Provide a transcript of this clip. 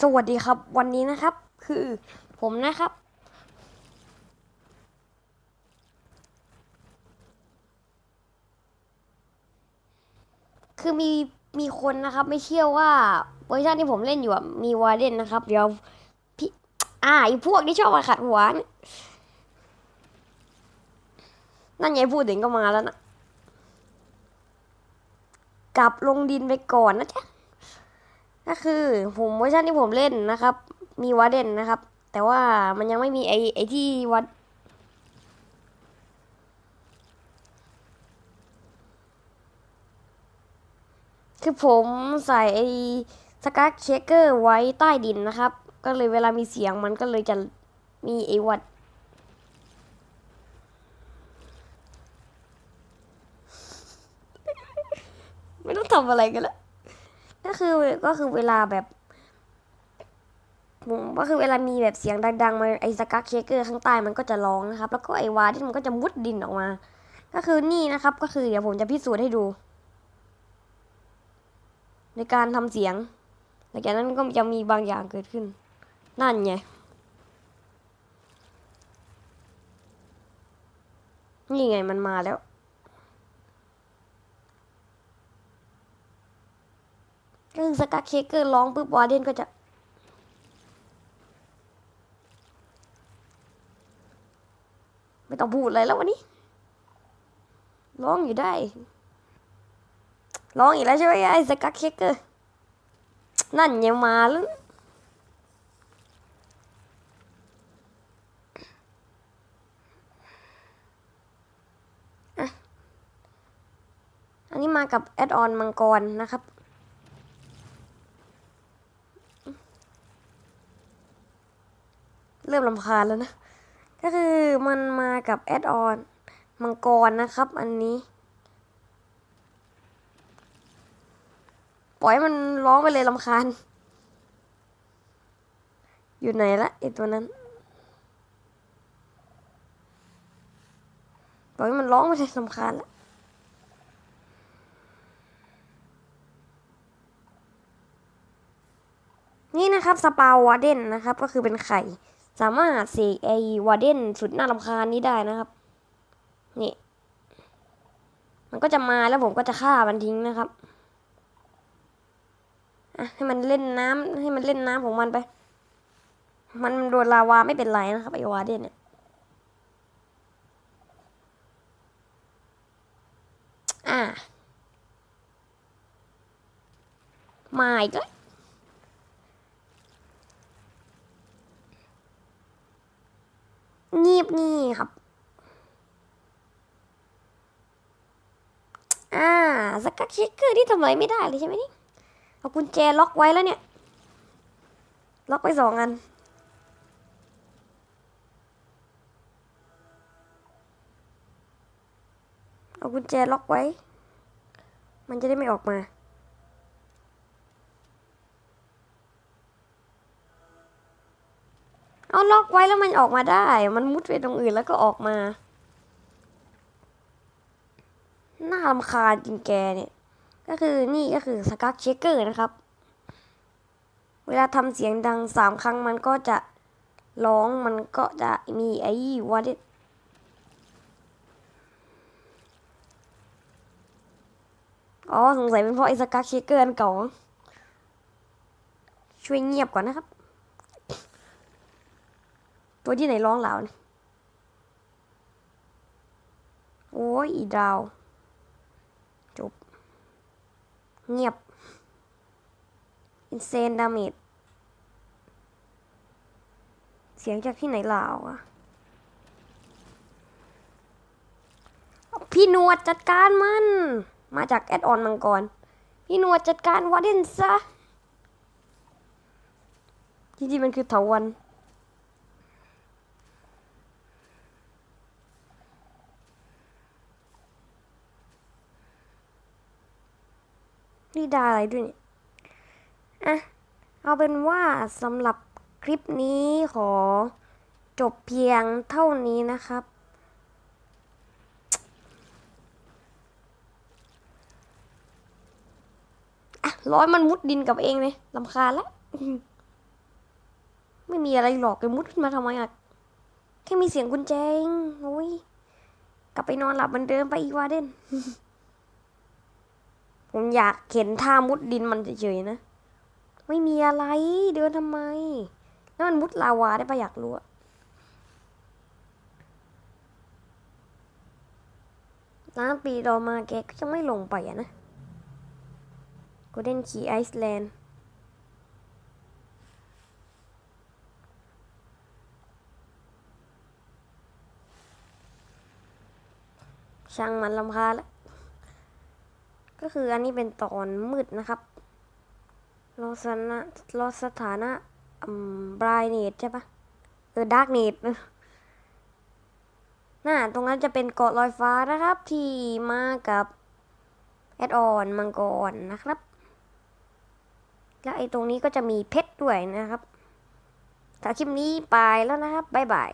สวัสดีครับ วันนี้นะครับ คือผมนะครับ คือมีมีคนนะครับ ไม่เชื่อว่าเวอร์ชันที่ผมเล่นอยู่อะมีวาเดนนะครับ เดี๋ยวพี่อ่าไอพวกที่ชอบมาขัดหัวนี่นั่นไงพูดถึงก็มาแล้วนะ กลับลงดินไปก่อนนะจ๊ะ ก็คือผมเวอร์ชันที่ผมเล่นนะครับ มีวาเดนนะครับ แต่ว่ามันยังไม่มีไอไอที่วัดคือผมใส่ไอสกัดเชคเกอร์ไว้ใต้ดินนะครับ ก็เลยเวลามีเสียงมันก็เลยจะมีไอวัดไม่ต้องทำอะไรกันแล้ว ก็คือก็คือเวลาแบบผมก็คือเวลามีแบบเสียงดังๆมาไอสกักเชคเกอร์ข้างใต้มันก็จะร้องนะครับ แล้วก็ไอวาที่มันก็จะมุดดินออกมา ก็คือนี่นะครับ ก็คือเดี๋ยวผมจะพิสูจน์ให้ดู ในการทำเสียงหลังจากนั้นก็จะมีบางอย่างเกิดขึ้น นั่นไงนี่ไงมันมาแล้ว ก็คือสกัดเคเกอร์ร้องปุ๊บวาเดนก็จะไม่ต้องพูดอะไรแล้ววันนี้ ร้องอยู่ได้ ร้องอีกแล้วใช่ไหมไอ้สกัดเคเกอร์นั่นยังมาแล้วอะอันนี้มากับแอดออนมังกรนะครับ เริ่มลำคาญแล้วนะ ก็คือมันมากับแอดออนมังกรนะครับ อันนี้ ปล่อยมันร้องไปเลยลำคาญ อยู่ไหนละไอตัวนั้น ปล่อยมันร้องไปเลยลำคาญละนี่นะครับสปาวาเดนนะครับ ก็คือเป็นไข่ สามารถเสกไอวาเดนสุดน่ารำคาญนี้ได้นะครับ นี่ มันก็จะมาแล้วผมก็จะฆ่ามันทิ้งนะครับอะให้มันเล่นน้ำให้มันเล่นน้ำของมันไป มันโดนลาวาไม่เป็นไรนะครับไอวาเดนเนี่ยอะมาอีกแล้ว งีบ นี่ครับอ่าสกัดเชคเกอร์ที่ทำอะไรไม่ได้เลยใช่ไหมนี่เอากุญแจล็อกไว้แล้วเนี่ย ล็อกไว้สองอันเอากุญแจล็อกไว้ มันจะได้ไม่ออกมา เอาล็อกไว้แล้วมันออกมาได้ มันมุดไปตรงอื่นแล้วก็ออกมา น่ารำคาญจริงแกเนี่ย ก็คือนี่ก็คือสกักเชคเกอร์นะครับ เวลาทำเสียงดังสามครั้งมันก็จะร้องมันก็จะมีไอ้วอดอ๋อ สงสัยเป็นเพราะไอ้สกักเชคเกอร์อันเก่า ช่วยเงียบก่อนนะครับ ตัวที่ไหนร้องเหล่าเนี่ยโอ้ยอีดาว จบ เงียบ insane damage เสียงจากที่ไหนเหล่าอะพี่นวดจัดการมัน มาจากแอดออนมังกร พี่นวดจัดการวอร์เดนซะจริงๆมันคือเถาวัน ดาอะไรด้วยเนี่ยอะเอาเป็นว่าสำหรับคลิปนี้ขอจบเพียงเท่านี้นะครับ อะร้อยมันมุดดินกับเองเลยลำคาแล้วไม่มีอะไรหรอกไปมุดขึ้นมาทำไมอะ แค่มีเสียงกุญแจงโอ้ย กลับไปนอนหลับเหมือนเดิมไปอีกวาเด่น ผมอยากเห็นท่ามุดดินมันเฉยๆนะ ไม่มีอะไรเดินทำไมแล้วมันมุดลาวาได้ปะอยากรู้อะล้านปีต่อมาแกก็ยังไม่ลงไปอะนะ Golden Key Iceland ช่างมันลำคาแล้ว ก็คืออันนี้เป็นตอนมืดนะครับรอสนะรอสถานะอืมบรายเนตใช่ปะเออดาร์กเนตน่าตรงนั้นจะเป็นเกาะลอยฟ้านะครับ ที่มากับแอดออนมังกรนะครับ แล้วไอ้ตรงนี้ก็จะมีเพชรด้วยนะครับถ้าคลิปนี้ไปแล้วนะครับบ๊ายบาย